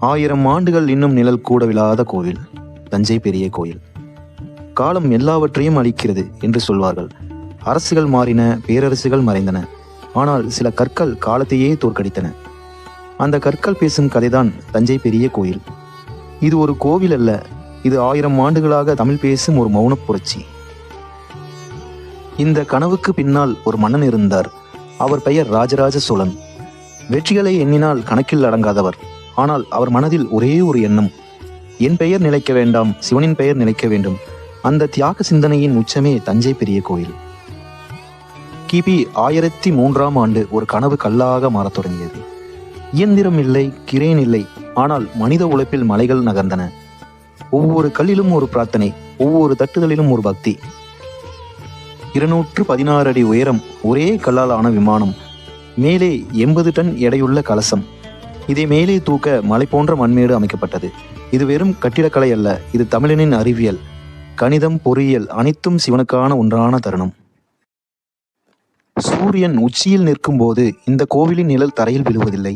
ஆயிரம் ஆண்டுகள் இன்னும் நிழல் கூட விழாத கோவில் தஞ்சை பெரிய கோயில். காலம் எல்லாவற்றையும் அளிக்கிறது என்று சொல்வார்கள். அரசுகள் மாறின பேரரசுகள் மறைந்தன. ஆனால் சில கற்கள் காலத்தையே தோற்கடித்தன. அந்த கற்கள் பேசும் கதைதான் தஞ்சை பெரிய கோயில். இது ஒரு கோவில் அல்ல இது ஆயிரம் ஆண்டுகளாக தமிழ் பேசும் ஒரு மௌனப் புரட்சி. இந்த கனவுக்கு பின்னால் ஒரு மன்னன் இருந்தார். அவர் பெயர் ராஜராஜ சோழன். வெற்றிகளை எண்ணினால் கணக்கில் அடங்காதவர். ஆனால் அவர் மனதில் ஒரே ஒரு எண்ணம். என் பெயர் நிலைக்க வேண்டாம் சிவனின் பெயர் நிலைக்க வேண்டும். அந்த தியாக சிந்தனையின் உச்சமே தஞ்சை பெரிய கோயில். கிபி ஆயிரத்தி மூன்றாம் ஆண்டு ஒரு கனவு கல்லாக மாறத் தொடங்கியது. இயந்திரம் இல்லை கிரேன் இல்லை ஆனால் மனித உழைப்பில் மலைகள் நகர்ந்தன. ஒவ்வொரு கல்லிலும் ஒரு பிரார்த்தனை ஒவ்வொரு தட்டுதலிலும் ஒரு பக்தி. இருநூற்று பதினாறு அடி உயரம் ஒரே கல்லால் ஆன விமானம். மேலே எண்பது டன் எடையுள்ள கலசம். இதை மேலே தூக்க மலை போன்ற மண்மேடு அமைக்கப்பட்டது. இது வெறும் கட்டிடக்கலை அல்ல இது தமிழனின் அறிவியல். கணிதம் பொறியியல் அனைத்தும் சிவனுக்கான ஒன்றான தருணம். சூரியன் உச்சியில் நிற்கும்போது இந்த கோவிலின் நிழல் தரையில் விழுவதில்லை.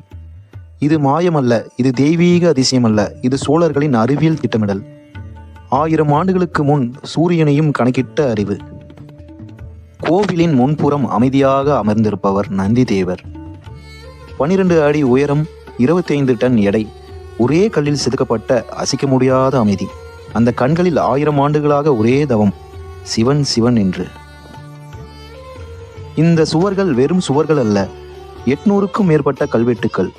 இது மாயமல்ல இது தெய்வீக அதிசயமல்ல இது சோழர்களின் அறிவியல் திட்டமிடல். ஆயிரம் ஆண்டுகளுக்கு முன் சூரியனையும் கணக்கிட்ட அறிவு. கோவிலின் முன்புறம் அமைதியாக அமர்ந்திருப்பவர் நந்தி தேவர். பனிரெண்டு அடி உயரம் இருபத்தைந்து டன் எடை. ஒரே கல்லில் செதுக்கப்பட்ட அசைக்க முடியாத அமைதி. அந்த கண்களில் ஆயிரம் ஆண்டுகளாக ஒரே தவம். சிவன் சிவன் என்று. இந்த சுவர்கள் வெறும் சுவர்கள் அல்ல. எட்நூறுக்கும் மேற்பட்ட கல்வெட்டுக்கள்.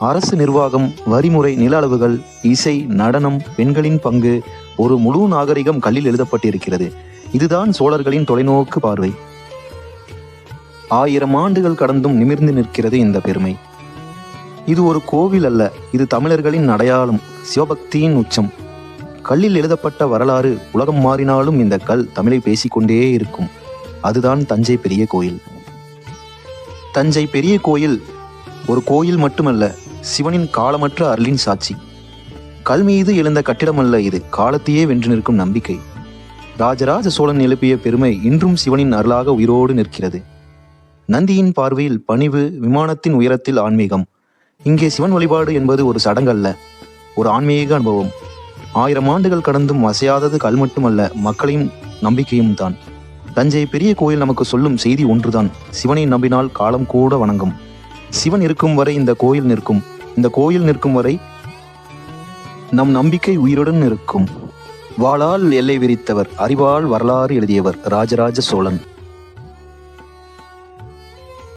அரசு நிர்வாகம் வரிமுறை நில அளவுகள் இசை நடனம் பெண்களின் பங்கு ஒரு முழு நாகரிகம் கல்லில் எழுதப்பட்டிருக்கிறது. இதுதான் சோழர்களின் தொலைநோக்கு பார்வை. ஆயிரம் ஆண்டுகள் கடந்தும் நிமிர்ந்து நிற்கிறது இந்த பெருமை. இது ஒரு கோவில் அல்ல இது தமிழர்களின் அடையாளம் சிவபக்தியின் உச்சம். கல்லில் எழுதப்பட்ட வரலாறு உலகம் மாறினாலும் இந்த கல் தமிழை பேசிக்கொண்டே இருக்கும். அதுதான் தஞ்சை பெரிய கோயில். தஞ்சை பெரிய கோயில் ஒரு கோயில் மட்டுமல்ல சிவனின் காலமற்ற அருளின் சாட்சி. கல் மீது எழுந்த கட்டிடமல்ல இது காலத்தையே வென்று நிற்கும் நம்பிக்கை. ராஜராஜ சோழன் எழுப்பிய பெருமை இன்றும் சிவனின் அருளாக உயிரோடு நிற்கிறது. நந்தியின் பார்வையில் பணிவு விமானத்தின் உயரத்தில் ஆன்மீகம். இங்கே சிவன் வழிபாடு என்பது ஒரு சடங்கல்ல ஒரு ஆன்மீக அனுபவம். ஆயிரம் ஆண்டுகள் கடந்தும் அசையாதது கல் மட்டுமல்ல மக்களையும் நம்பிக்கையும் தான். தஞ்சை பெரிய கோயில் நமக்கு சொல்லும் செய்தி ஒன்றுதான். சிவனை நம்பினால் காலம் கூட வணங்கும். சிவன் இருக்கும் வரை இந்த கோயில் நிற்கும். இந்த கோயில் நிற்கும் வரை நம் நம்பிக்கை உயிருடன் இருக்கும். வாளால் எல்லை விரித்தவர் அறிவால் வரலாறு எழுதியவர் ராஜராஜ சோழன்.